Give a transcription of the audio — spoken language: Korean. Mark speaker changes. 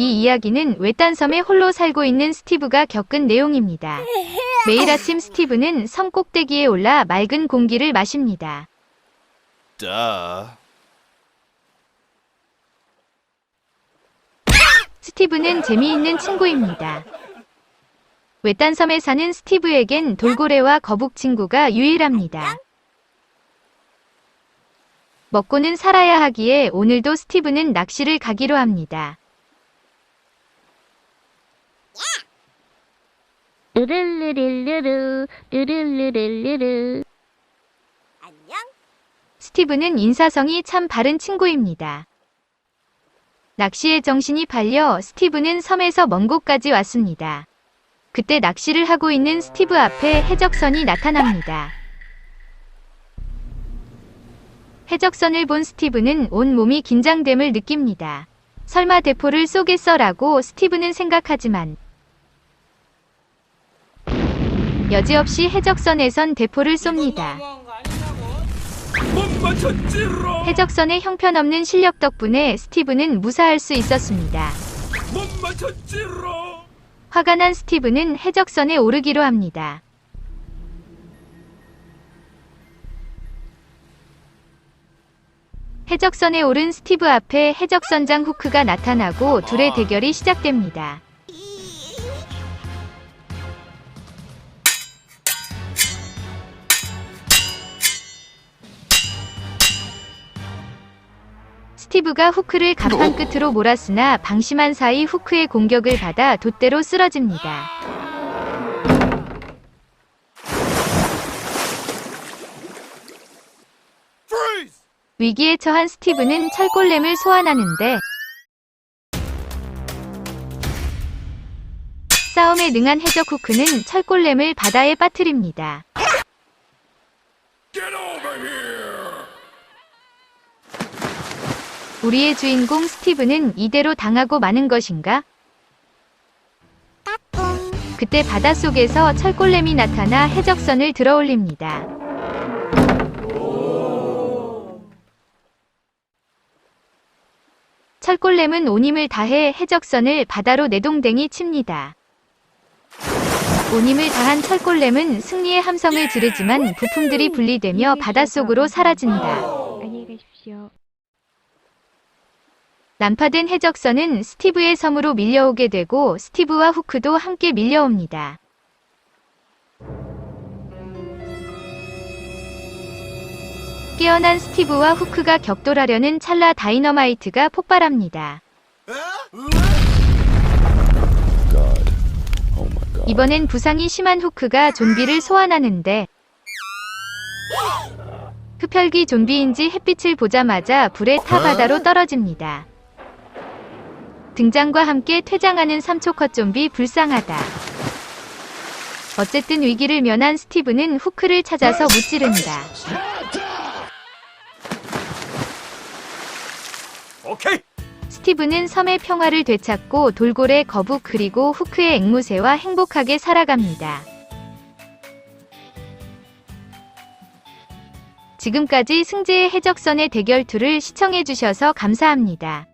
Speaker 1: 이 이야기는 외딴 섬에 홀로 살고 있는 스티브가 겪은 내용입니다. 매일 아침 스티브는 섬 꼭대기에 올라 맑은 공기를 마십니다.
Speaker 2: Duh.
Speaker 1: 스티브는 재미있는 친구입니다. 외딴 섬에 사는 스티브에겐 돌고래와 거북 친구가 유일합니다. 먹고는 살아야 하기에 오늘도 스티브는 낚시를 가기로 합니다.
Speaker 3: 르르르르르 르르르르르
Speaker 4: 안녕.
Speaker 1: 스티브는 인사성이 참 바른 친구입니다. 낚시에 정신이 팔려 스티브는 섬에서 먼 곳까지 왔습니다. 그때 낚시를 하고 있는 스티브 앞에 해적선이 나타납니다. 해적선을 본 스티브는 온 몸이 긴장됨을 느낍니다. 설마 대포를 쏘겠어라고 스티브는 생각하지만 여지없이 해적선에선 대포를 쏩니다. 해적선의 형편없는 실력 덕분에 스티브는 무사할 수 있었습니다. 화가 난 스티브는 해적선에 오르기로 합니다. 해적선에 오른 스티브 앞에 해적선장 후크가 나타나고 둘의 대결이 시작됩니다. 스티브가 후크를 갑판 끝으로 몰았으나 방심한 사이 후크의 공격을 받아 돛대로 쓰러집니다. 위기에 처한 스티브는 철골렘을 소환하는데 싸움에 능한 해적 후크는 철골렘을 바다에 빠뜨립니다. 우리의 주인공 스티브는 이대로 당하고 마는 것인가? 그때 바닷속에서 철골렘이 나타나 해적선을 들어올립니다. 철골렘은 온 힘을 다해 해적선을 바다로 내동댕이 칩니다. 온 힘을 다한 철골렘은 승리의 함성을 지르지만 부품들이 분리되며 바닷속으로 사라진다.
Speaker 3: 안녕히 가십시오.
Speaker 1: 난파된 해적선은 스티브의 섬으로 밀려오게 되고 스티브와 후크도 함께 밀려옵니다. 깨어난 스티브와 후크가 격돌하려는 찰나 다이너마이트가 폭발합니다.
Speaker 5: Oh.
Speaker 1: 이번엔 부상이 심한 후크가 좀비를 소환하는데 흡혈귀 좀비인지 햇빛을 보자마자 불에 타 바다로 떨어집니다. 등장과 함께 퇴장하는 3초 컷 좀비 불쌍하다. 어쨌든 위기를 면한 스티브는 후크를 찾아서 무찌른다.
Speaker 2: 오케이.
Speaker 1: 스티브는 섬의 평화를 되찾고 돌고래 거북 그리고 후크의 앵무새와 행복하게 살아갑니다. 지금까지 승재의 해적선의 대결2를 시청해주셔서 감사합니다.